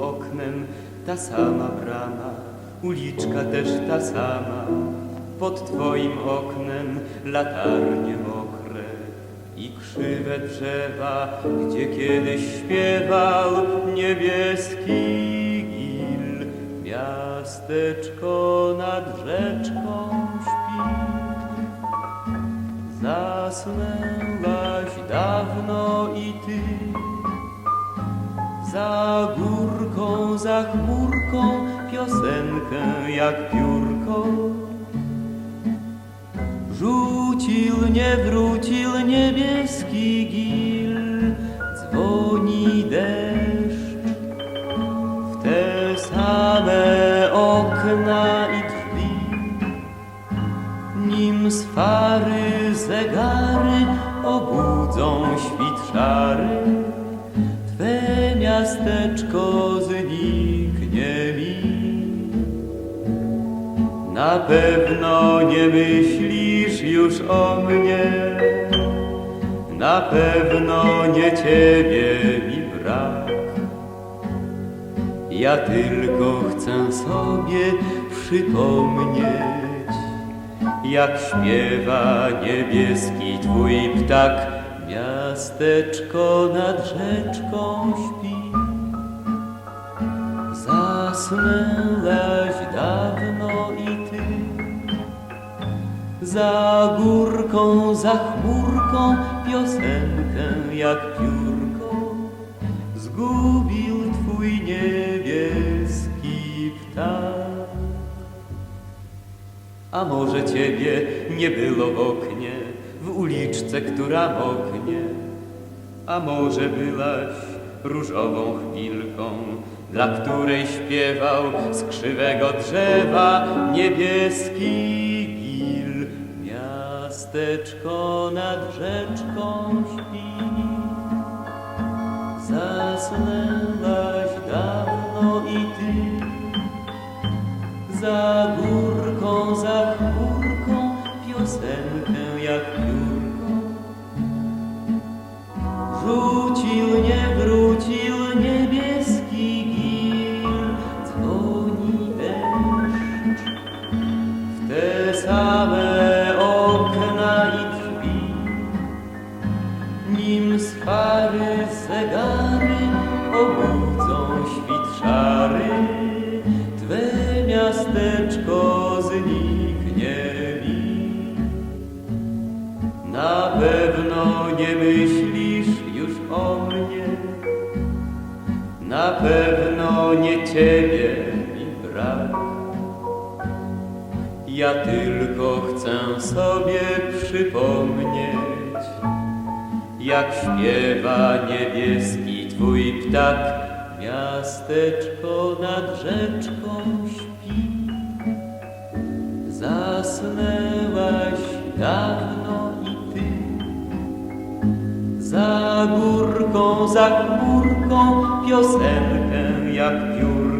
Oknem ta sama brama, uliczka też ta sama. Pod twoim oknem latarnie mokre i krzywe drzewa, gdzie kiedyś śpiewał niebieski gil. Miasteczko nad rzeczką śpi. Zasnęłaś dawno i ty za górką, za chmurką piosenkę jak piórko. Rzucił, nie wrócił niebieski gil, dzwoni deszcz. W te same okna i drzwi, nim swary zegary obudzą świt szary. Twe miasteczko zniknie mi. Na pewno nie myślisz już o mnie, na pewno nie ciebie mi brak. Ja tylko chcę sobie przypomnieć, jak śpiewa niebieski twój ptak. Miasteczko nad rzeczką śpi. Zasnęłaś Za górką, za chmurką piosenkę jak piórko zgubił twój niebieski ptak. A może ciebie nie było w oknie, w uliczce, która moknie? A może byłaś różową chwilką, dla której śpiewał z krzywego drzewa niebieski? Miasteczko nad rzeczką śpi. Zasnęłaś dawno i ty za górką, za chmurką piosenkę jak Na pewno nie myślisz już o mnie, na pewno nie ciebie mi brak. Ja tylko chcę sobie przypomnieć, jak śpiewa niebieski twój ptak, miasteczko nad rzeczką śpi. Zasnęłaś dawno górką, za chmurką piosenkę jak piór